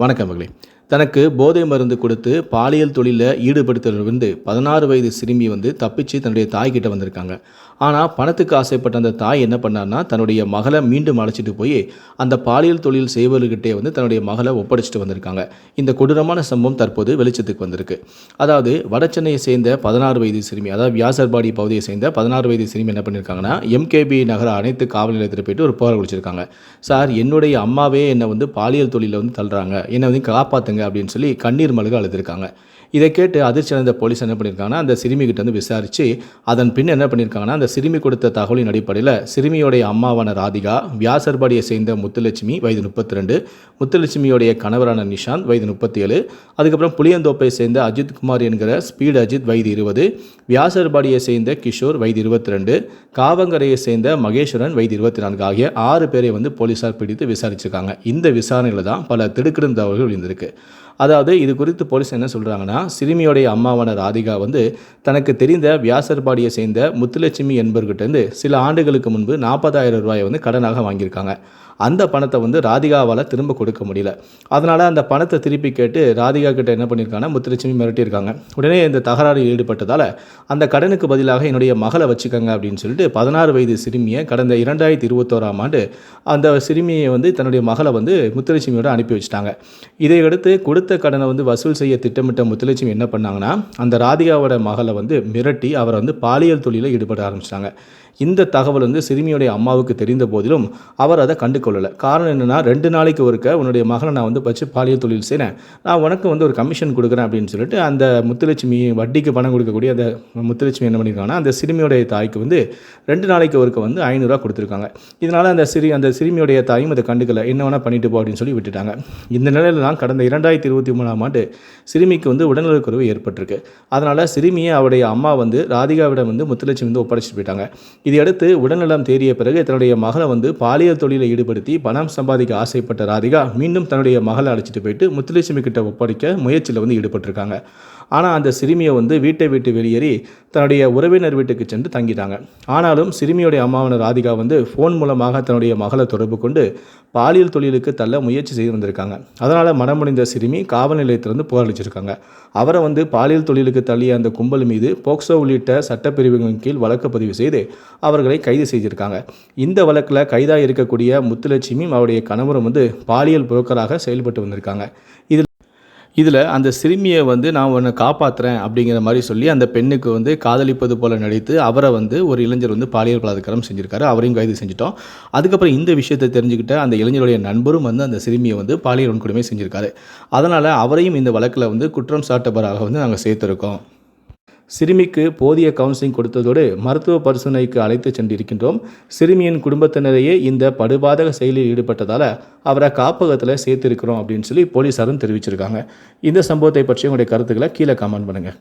வணக்கம் மகளே. தனக்கு போதை மருந்து கொடுத்து பாலியல் தொழிலில் ஈடுபடுத்துறதுலேருந்து பதினாறு வயது சிறுமி வந்து தப்பிச்சு தன்னுடைய தாய்கிட்ட வந்திருக்காங்க. ஆனால் பணத்துக்கு ஆசைப்பட்ட அந்த தாய் என்ன பண்ணார்னா தன்னுடைய மகளை மீண்டும் அழைச்சிட்டு போய் அந்த பாலியல் தொழில் செய்வர்கிட்டே வந்து தன்னுடைய மகளை ஒப்படைச்சிட்டு வந்திருக்காங்க. இந்த கொடூரமான சம்பவம் தற்போது வெளிச்சத்துக்கு வந்திருக்கு. அதாவது வடச்சென்னையை சேர்ந்த பதினாறு வயது சிறுமி அதாவது வியாசர்பாடி பகுதியை சேர்ந்த பதினாறு வயது சிறுமி என்ன பண்ணியிருக்காங்கன்னா எம்கேபி நகர அனைத்து காவல் நிலையத்தில் போயிட்டு ஒரு புகார் குடிச்சிருக்காங்க சார் என்னுடைய அம்மாவே என்னை வந்து பாலியல் தொழிலில் வந்து தள்ளுறாங்க. என்னை வந்து காப்பாற்றுங்க அப்படின்னு சொல்லி கண்ணீர் மல்க அழுதுருக்காங்க. இதை கேட்டு அதிர்ச்சி அடைந்த போலீஸ் என்ன பண்ணியிருக்காங்கன்னா அந்த சிறுமிகிட்ட வந்து விசாரித்து அதன் பின் என்ன பண்ணியிருக்காங்கன்னா அந்த சிறுமி கொடுத்த தகவலின் அடிப்படையில் சிறுமியோடைய அம்மாவான ராதிகா வியாசர்பாடியை சேர்ந்த முத்துலட்சுமி வயது முப்பத்தி ரெண்டு முத்துலட்சுமியோடைய கணவரான நிஷாந்த் வயது முப்பத்தி ஏழு அதுக்கப்புறம் புளியந்தோப்பை சேர்ந்த அஜித் குமார் என்கிற ஸ்பீட் அஜித் வயது இருபது வியாசர்பாடியை சேர்ந்த கிஷோர் வயது இருபத்தி ரெண்டு காவங்கரையை சேர்ந்த மகேஸ்வரன் வயது இருபத்தி நான்கு ஆகிய ஆறு பேரை வந்து போலீஸார் பிடித்து விசாரிச்சிருக்காங்க. இந்த விசாரணையில் தான் பல திடுக்கிடும் அவர்கள் இருந்திருக்கு. அதாவது இது குறித்து போலீஸ் என்ன சொல்கிறாங்கன்னா சிறுமியோடைய அம்மாவான ராதிகா வந்து தனக்கு தெரிந்த வியாசர்பாடியை சேர்ந்த முத்துலட்சுமி என்பவர்கிட்டேருந்து சில ஆண்டுகளுக்கு முன்பு நாற்பதாயிரம் ரூபாயை வந்து கடனாக வாங்கியிருக்காங்க. அந்த பணத்தை வந்து ராதிகாவால் திரும்ப கொடுக்க முடியல. அதனால் அந்த பணத்தை திருப்பி கேட்டு ராதிகா கிட்ட என்ன பண்ணியிருக்காங்கன்னா முத்துலட்சுமி மிரட்டியிருக்காங்க. உடனே இந்த தகராறில் ஈடுபட்டதால் அந்த கடனுக்கு பதிலாக என்னுடைய மகளை வச்சுக்கோங்க அப்படின்னு சொல்லிட்டு பதினாறு வயது சிறுமியை கடந்த இரண்டாயிரத்தி இருபத்தோராம் ஆண்டு அந்த சிறுமியை வந்து தன்னுடைய மகளை வந்து முத்துலட்சுமியோட அனுப்பி வச்சுட்டாங்க. இதையடுத்து கொடுத்த கடனை வந்து வசூல் செய்ய திட்டமிட்ட முத்துலட்சுமி என்ன பண்ணாங்கன்னா அந்த ராதிகாவோட மகளை வந்து மிரட்டி அவரை வந்து பாலியல் தொழிலில் ஈடுபட ஆரம்பிச்சிட்டாங்க. இந்த தகவல் வந்து சிறுமியுடைய அம்மாவுக்கு தெரிந்த போதிலும் அவர் அதை கண்டு கொள்ளலை காரணம் என்னென்னா ரெண்டு நாளைக்கு ஒருக்க உன்னுடைய மகளை நான் வந்து வச்சு பாலியல் தொழில் செய்கிறேன் நான் உனக்கு வந்து ஒரு கமிஷன் கொடுக்குறேன் அப்படின்னு சொல்லிட்டு அந்த முத்துலட்சுமி வட்டிக்கு பணம் கொடுக்கக்கூடிய அந்த முத்துலட்சுமி என்ன பண்ணியிருக்காங்கன்னா அந்த சிறுமியுடைய தாய்க்கு வந்து ரெண்டு நாளைக்கு ஒருக்க வந்து ஐநூறுரூவா கொடுத்துருக்காங்க. இதனால் அந்த சிறு அந்த சிறுமியுடைய தாயும் அதை கண்டுக்கல. என்ன வேணால் பண்ணிட்டு போ அப்படின்னு சொல்லி விட்டுட்டாங்க. இந்த நிலையில் தான் கடந்த இரண்டாயிரத்தி இருபத்தி மூணாம் ஆண்டு சிறுமிக்கு வந்து உடல்நலக்குறைவு ஏற்பட்டிருக்கு. அதனால் சிறுமியை அவருடைய அம்மா வந்து ராதிகாவிடம் வந்து முத்துலட்சுமி வந்து ஒப்படைச்சிட்டு போயிட்டாங்க. இதையடுத்து உடல்நலம் தேறிய பிறகு தன்னுடைய மகளை வந்து பாலியல் தொழிலை ஈடுபடுத்தி பணம் சம்பாதிக்க ஆசைப்பட்ட ராதிகா மீண்டும் தன்னுடைய மகளை அழைச்சிட்டு போயிட்டு முத்துலட்சுமி கிட்ட ஒப்படைக்க முயற்சியில் வந்து ஈடுபட்டிருக்காங்க. ஆனால் அந்த சிறுமியை வந்து வீட்டை விட்டு வெளியேறி தன்னுடைய உறவினர் வீட்டுக்கு சென்று தங்கிட்டாங்க. ஆனாலும் சிறுமியுடைய அம்மாவான ராதிகா வந்து ஃபோன் மூலமாக தன்னுடைய மகளை தொடர்பு கொண்டு பாலியல் தொழிலுக்கு தள்ள முயற்சி செய்து வந்திருக்காங்க. அதனால் மனமுடிந்த சிறுமி காவல் நிலையத்திலிருந்து புகாரளிச்சிருக்காங்க அவரை வந்து பாலியல் தொழிலுக்கு தள்ளிய அந்த கும்பல் மீது போக்சோ உள்ளிட்ட சட்டப்பிரிவுகளின் கீழ் வழக்கு பதிவு செய்து அவர்களை கைது செய்திருக்காங்க. இந்த வழக்கில் கைதாக இருக்கக்கூடிய முத்துலட்சுமியும் அவருடைய கணவரும் வந்து பாலியல் புரோக்கராக செயல்பட்டு வந்திருக்காங்க. இதில் இதில் அந்த சிறுமியை வந்து நான் உன்னை காப்பாற்றுறேன் அப்படிங்கிற மாதிரி சொல்லி அந்த பெண்ணுக்கு வந்து காதலிப்பது போல நடித்து அவரை வந்து ஒரு இளைஞர் வந்து பாலியல் பலாத்காரம் செஞ்சுருக்காரு. அவரையும் கைது செஞ்சிட்டோம். அதுக்கப்புறம் இந்த விஷயத்தை தெரிஞ்சுக்கிட்ட அந்த இளைஞருடைய நண்பரும் வந்து அந்த சிறுமியை வந்து பாலியல் வன்கொடுமை செஞ்சுருக்காரு. அதனால் அவரையும் இந்த வழக்கில் வந்து குற்றம் சாட்டப்பராக வந்து நாங்கள் சேர்த்துருக்கோம். சிறுமிக்கு போதிய கவுன்சிலிங் கொடுத்ததோடு மருத்துவ பரிசோதனைக்கு அழைத்து சென்றிருக்கின்றோம். சிறுமியின் குடும்பத்தினரையே இந்த படுபாதக செயலில் ஈடுபட்டதால் அவரை காப்பகத்தில் சேர்த்திருக்கிறோம் அப்படின்னு சொல்லி போலீஸாரும் தெரிவிச்சிருக்காங்க. இந்த சம்பவத்தை பற்றி உங்களுடைய கருத்துக்களை கீழே கமெண்ட் பண்ணுங்கள்